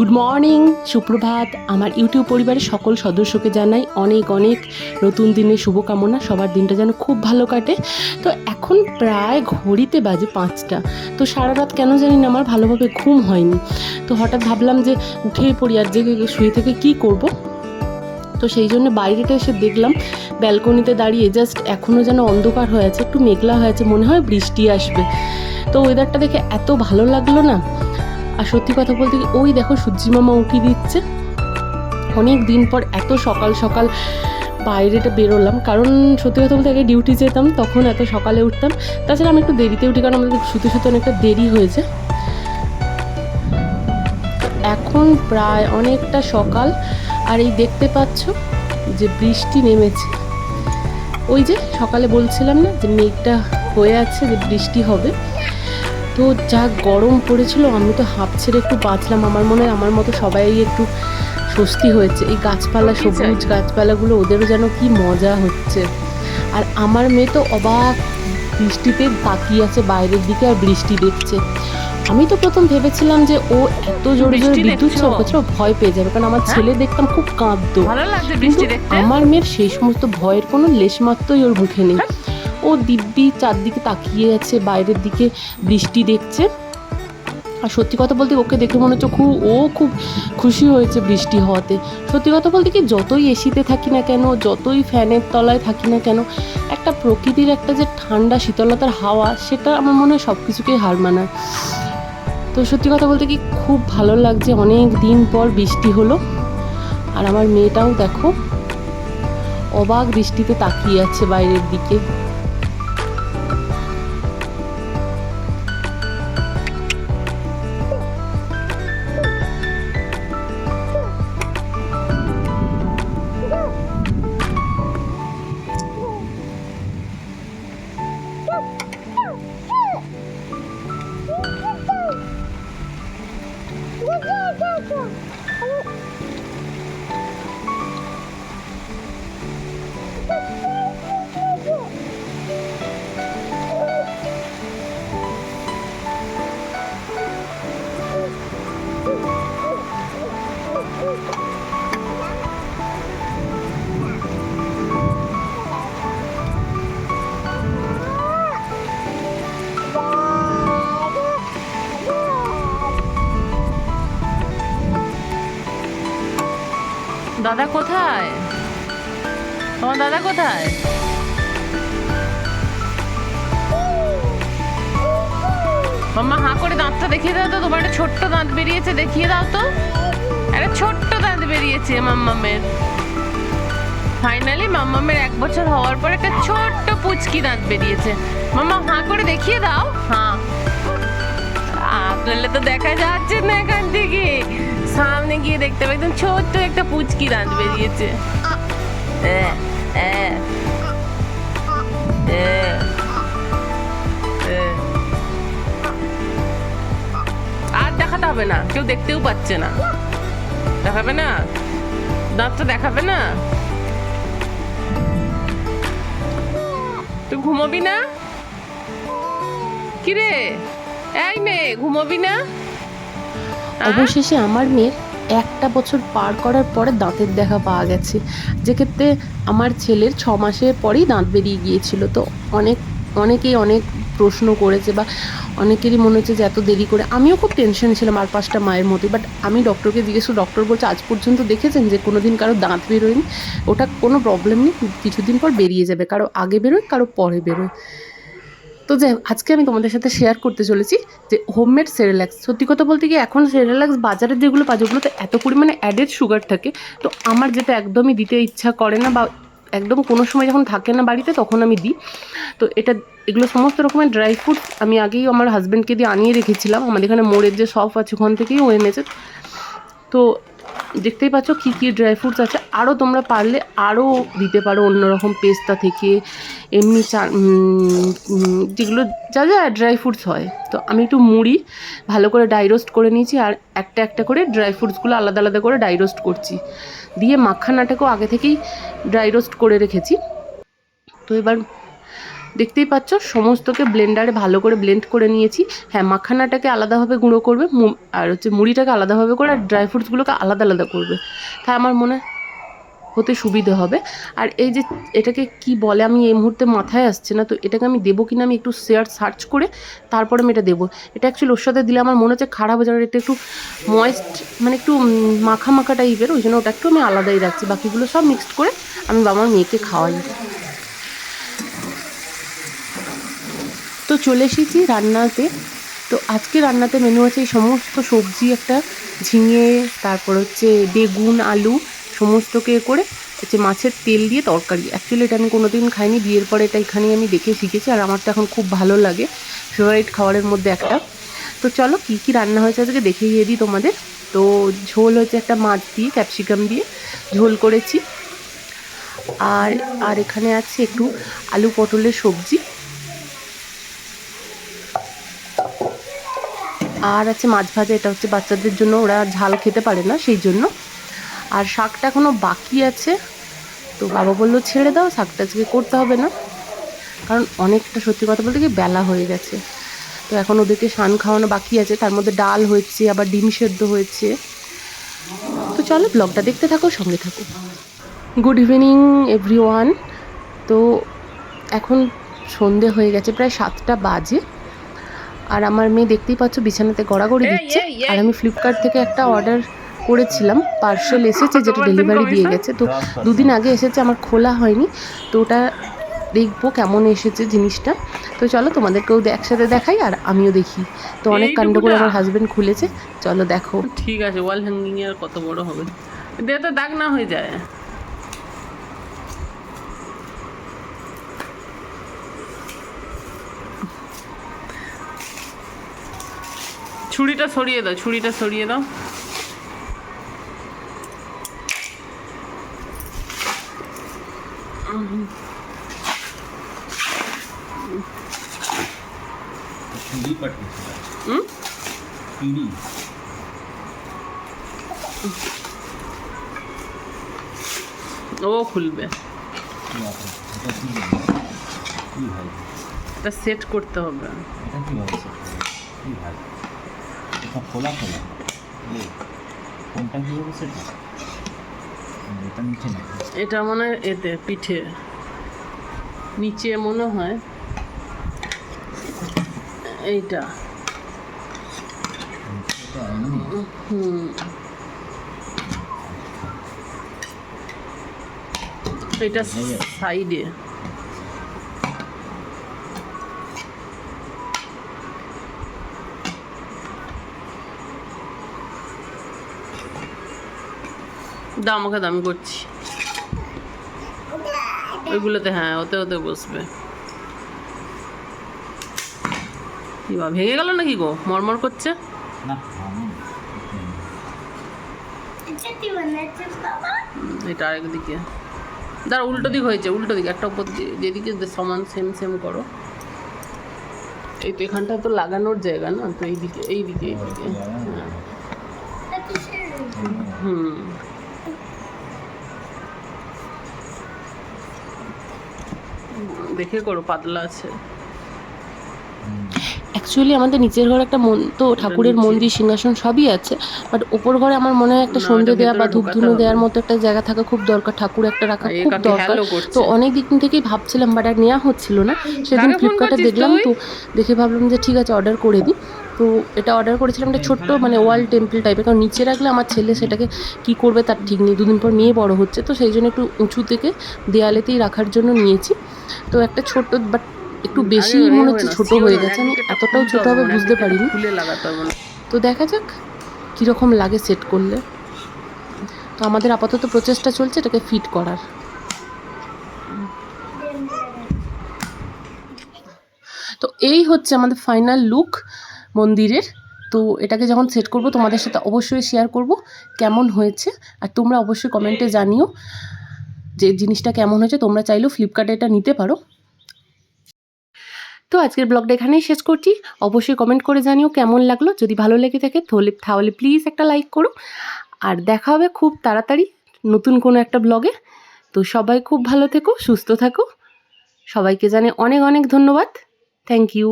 Good morning সুপ্রভাত। আমার YouTube পরিবারের সকল সদস্যকে জানাই অনেক অনেক নতুন দিনের শুভকামনা। সবার দিনটা যেন খুব ভালো কাটে। তো এখন প্রায় ঘড়িতে বাজে পাঁচটা। তো সারা রাত কেন জানি না আমার ভালোভাবে ঘুম হয়নি। তো হঠাৎ ভাবলাম যে উঠেই পড়ি আর জেগে শুয়ে থেকে কী করব? তো সেই জন্য বাইরেটা এসে দেখলাম, ব্যালকনিতে দাঁড়িয়ে জাস্ট এখনও যেন অন্ধকার হয়ে আছে, একটু মেঘলা হয়েছে মনে হয় বৃষ্টি আসবে। তো ওয়েদারটা দেখে এত ভালো লাগল না। আর সত্যি কথা বলতে কি, ওই দেখো সূর্যি মামা উঠি দিচ্ছে। অনেক দিন পর এত সকাল সকাল বাইরেটা বেরোলাম, কারণ সত্যি কথা বলতে আগে ডিউটি যেতাম, তখন এত সকালে উঠতাম। তাছাড়া আমি একটু দেরিতে উঠি, কারণ আমাদের শুতে শুতে অনেকটা দেরি হয়েছে। এখন প্রায় অনেকটা সকাল, আর এই দেখতে পাচ্ছ যে বৃষ্টি নেমেছে। ওই যে সকালে বলছিলাম না যে মেঘটা হয়ে আছে যে বৃষ্টি হবে। তো যা গরম পড়েছিল আমি তো হাফ ছেড়ে একটু বাঁচলাম। আমার মনে হয় আমার মতো সবাই একটু স্বস্তি হয়েছে। এই গাছপালা সবুজ গাছপালাগুলো ওদেরও যেন কি মজা হচ্ছে। আর আমার মেয়ে তো অবাক বৃষ্টিতে তাকিয়ে আছে বাইরের দিকে আর বৃষ্টি দেখছে। আমি তো প্রথম ভেবেছিলাম যে ও এত জোরে জোরে বিদ্যুৎ ও ভয় পেয়ে যাবে কারণ আমার হ্যাঁ? ছেলে দেখতাম খুব কাঁদতো। আমার মেয়ের সেই সমস্ত ভয়ের কোনো লেশমাত্রই ওর মুখে নেই। ও দিব্যি চারদিকে তাকিয়ে আছে, বাইরের দিকে বৃষ্টি দেখছে। আর সত্যি কথা বলতে ওকে দেখে মনে হচ্ছে খুব, ও খুব খুশি হয়েছে বৃষ্টি হওয়াতে। সত্যি কথা বলতে কি, যতই এসিতে থাকি না কেন, যতই ফ্যানের তলায় থাকি না কেন, একটা প্রকৃতির একটা যে ঠান্ডা, শীতলতার হাওয়া, সেটা আমার মনে হয় সব কিছুকেই হার মানায়। তো সত্যি কথা বলতে কি, খুব ভালো লাগছে, অনেক দিন পর বৃষ্টি হলো। আর আমার মেয়েটাও দেখো, অবাক দৃষ্টিতে তাকিয়ে আছে বাইরের দিকে। কোথায়? তোমার দাদা কোথায়? মাম্মা, হাঁ করে দাঁতটা দেখিয়ে দাও তো, তোমার একটা ছোট্ট দাঁত বেরিয়েছে, দেখিয়ে দাও তো। একটা ছোট্ট দাঁত বেরিয়েছে, মাম্মামের। ফাইনালি মাম্মামের এক বছর হওয়ার পর একটা ছোট্ট পুচকি দাঁত বেরিয়েছে। মাম্মা, হাঁ করে দেখিয়ে দাও। হ্যাঁ আপনার তো দেখা যাচ্ছে না এখান থেকে। সামনে গিয়ে দেখতে হবে একদম ছোট্ট একটা পুচকি দাঁত বেরিয়েছে। আর দেখাতে হবে না, কেউ দেখতেও পাচ্ছে না। দেখাবে না? দাঁতটা দেখাবে না? তুই ঘুমোবি না? কিরে? এই মেয়ে, ঘুমোবি না? অবশেষে আমার মেয়ের একটা বছর পার করার পরে দাঁতের দেখা পাওয়া গেছে। যে ক্ষেত্রে আমার ছেলের ছ মাসের পরেই দাঁত বেরিয়ে গিয়েছিল। তো অনেক, অনেকেই অনেক প্রশ্ন করেছে বা অনেকেরই মনে হচ্ছে যে এত দেরি করে। আমিও খুব টেনশন ছিলাম আর পাঁচটা মায়ের মতো বাট আমি ডক্টরকে জিজ্ঞেস ডক্টর বলছে, আজ পর্যন্ত দেখেছেন যে কোনো দিন কারও দাঁত বেরোয়নি? ওটা কোনো প্রবলেম নেই, কিছুদিন পর বেরিয়ে যাবে। কারও আগে বেরোয়, কারও পরে বেরোয়। তো হোক, আজকে আমি তোমাদের সাথে শেয়ার করতে চলেছি যে হোমমেড সেরেল্যাক্স সত্যি কথা বলতে কি এখন সেরেল্যাক্স বাজারে যেগুলো পাওয়া ওগুলোতে এত পরিমাণে অ্যাডেড সুগার থাকে তো আমার যেটা একদমই দিতে ইচ্ছা করে না বা একদম কোনো সময় যখন থাকে না বাড়িতে তখন আমি দিই। তো এটা এগুলো সমস্ত রকমের ড্রাই ফ্রুটস আমি আগেই আমার হাজব্যান্ডকে দিয়ে আনিয়ে রেখেছিলাম। আমাদের এখানে মোড়ের যে শপ আছে ওখান থেকেই ও এনেছে। তো দেখতেই পাচ্ছ কী কী ড্রাই ফ্রুটস আছে। আরও তোমরা পারলে আরও দিতে পারো অন্যরকম পেস্তা থেকে। এমনি চা যেগুলো যা যা ড্রাই ফ্রুটস হয়। তো আমি একটু মুড়ি ভালো করে ডাই রোস্ট করে নিয়েছি আর একটা একটা করে ড্রাই ফ্রুটসগুলো আলাদা আলাদা করে ডাই রোস্ট করছি। দিয়ে মাখানাটাকেও আগে থেকেই ড্রাই রোস্ট করে রেখেছি। তো এবার দেখতেই পাচ্ছ, সমস্তকে ব্লেন্ডারে ভালো করে ব্লেন্ড করে নিয়েছি। হ্যাঁ মাখানাটাকে আলাদাভাবে গুঁড়ো করবে আর হচ্ছে মুড়িটাকে আলাদাভাবে করে, আর ড্রাই ফ্রুটসগুলোকে আলাদা আলাদা করবে। তাই আমার মনে হতে সুবিধে হবে। আর এই যে এটাকে কি বলে, আমি এই মুহূর্তে মাথায় আসছে না, তো এটাকে আমি দেবো কিনা আমি একটু শেয়ার সার্চ করে তারপরে আমি এটা দেবো। এটা অ্যাকচুয়ালি ওর সাথে দিলে আমার মনে হচ্ছে খারাপ হয়ে যাবে এটা একটু ময়েস্ট মানে একটু মাখা মাখা টাইপের ওই জন্য ওটা একটু আমি আলাদাই রাখছি। বাকিগুলো সব মিক্সড করে আমি বাবার মেয়েকে খাওয়াই। তো চলে এসেছি রান্নাতে। তো আজকে রান্নাতে মেনু আছে এই সমস্ত সবজি, একটা ঝিঙে, তারপর হচ্ছে বেগুন, আলু, সমস্তকে করে হচ্ছে মাছের তেল দিয়ে তরকারি। অ্যাকচুয়ালি এটা আমি কোনোদিন খাইনি, বিয়ের পরে এটা এখানেই আমি দেখে শিখেছি, আর আমার তো এখন খুব ভালো লাগে ফেভারিট খাবারের মধ্যে একটা। তো চলো কী কী রান্না হয়েছে আজকে দেখিয়ে দিই তোমাদের। তো ঝোল হচ্ছে একটা মাছ দিয়ে ক্যাপসিকাম দিয়ে ঝোল করেছি। আর আর এখানে আছে একটু আলু পটলের সবজি। আর আছে মাছ ভাজা, এটা হচ্ছে বাচ্চাদের জন্য, ওরা ঝাল খেতে পারে না সেই জন্য আর শাকটা এখনও বাকি আছে। তো বাবা বলল, ছেড়ে দাও, শাকটা আজকে করতে হবে না। কারণ অনেকটা সত্যি কথা বলতে কি, বেলা হয়ে গেছে। তো এখন ওদেরকে স্নান খাওয়ানো বাকি আছে। তার মধ্যে ডাল হয়েছে, আবার ডিম সেদ্ধ হয়েছে। তো চলো, ব্লগটা দেখতে থাকো, সঙ্গে থাকো। Good evening, everyone. তো এখন সন্ধে হয়ে গেছে, প্রায় সাতটা বাজে। আর আমার মেয়ে দেখতেই পাচ্ছ বিছানাতে গড়াগড়ি দিচ্ছে। আর আমি ফ্লিপকার্ট থেকে একটা অর্ডার করেছিলাম পার্সেল এসেছে যেটা ডেলিভারি দিয়ে গেছে। তো দুদিন আগে এসেছে আমার খোলা হয়নি। তো ওটা দেখব কেমন এসেছে জিনিসটা। তো চলো তোমাদেরকেও একসাথে দেখাই আর আমিও দেখি। তো অনেক কাণ্ড করে আমার হাজবেন্ড খুলেছে। চলো দেখো। ঠিক আছে ওয়াল হ্যাঙ্গিং আর কত বড় হবে। দিয়ে তো দাগ না হয়ে যায়। ছুরিটা সরিয়ে দাও ছুরিটা সরিয়ে দাও। হুম? ও খুলবে। এটা সেট করতে হবে। এটা কি ভাই এটা খোলা খোলা। কোনটা কি হবে সেটা? এটা নিচে না এটা মনে হয় এতে পিঠে। নিচে মনে হয় এইটা। হুম। এটা সাইডে। দাও আমাকে দামি করছি। ওইগুলোতে হ্যাঁ ওতে ওতে বসবে। কি বা ভেঙে গেল নাকি গো? মরমর করছে? এটা আরেক দিকে। দাঁড়া উল্টো দিক হয়েছে উল্টো দিক। একটা উপর যেদিকে সমান সেম সেম করো। এই তো এখানটা তো লাগানোর জায়গা না তো এইদিকে এইদিকে এইদিকে। হ্যাঁ। হুম। দেখে করো পাতলা আছে। অ্যাকচুয়ালি আমাদের নিচের ঘরে একটা মন তো ঠাকুরের মন্দির সিংহাসন সবই আছে বাট ওপর ঘরে আমার মনে হয় একটা না, সন্ধে দেওয়া বা ধূপ ধুনো দেওয়ার মতো একটা জায়গা থাকা খুব দরকার ঠাকুর একটা রাখা খুব দরকার। তো অনেক দিন থেকেই ভাবছিলাম বাট আর নেওয়া হচ্ছিল না। সেদিন ফ্লিপকার্টে দেখলাম তো দেখে ভাবলাম যে ঠিক আছে অর্ডার করে দিই। তো এটা অর্ডার করেছিলাম একটা ছোট্ট মানে ওয়াল টেম্পল টাইপের কারণ নিচে রাখলে আমার ছেলে সেটাকে কি করবে তার ঠিক নেই। দুদিন পর মেয়ে বড় হচ্ছে তো সেই জন্য একটু উঁচু থেকে দেয়ালেতেই রাখার জন্য নিয়েছি। তো একটা ছোট বাট একটু বেশি মনে হচ্ছে ছোট হয়ে গেছে আমি এতটাও ছোট হবে বুঝতে পারিনি। তো দেখা যাক কীরকম লাগে সেট করলে। তো আমাদের আপাতত প্রচেষ্টা চলছে এটাকে ফিট করার। তো এই হচ্ছে আমাদের ফাইনাল লুক মন্দিরের। তো এটাকে যখন সেট করব তোমাদের সাথে অবশ্যই শেয়ার করব কেমন হয়েছে আর তোমরা অবশ্যই কমেন্টে জানিও। যে জিনিসটা কেমন হয়েছে, তোমরা চাইলেও ফ্লিপকার্টে এটা নিতে পারো। তো আজকের ব্লগটা এখানেই শেষ করছি। অবশ্যই কমেন্ট করে জানিও কেমন লাগল। যদি ভালো লেগে থাকে, তাহলে তাহলে প্লিজ একটা লাইক করো। আর দেখা হবে খুব তাড়াতাড়ি নতুন কোনো একটা ব্লগে। তো সবাই খুব ভালো থেকো, সুস্থ থাকো। সবাইকে জানে অনেক অনেক ধন্যবাদ। Thank you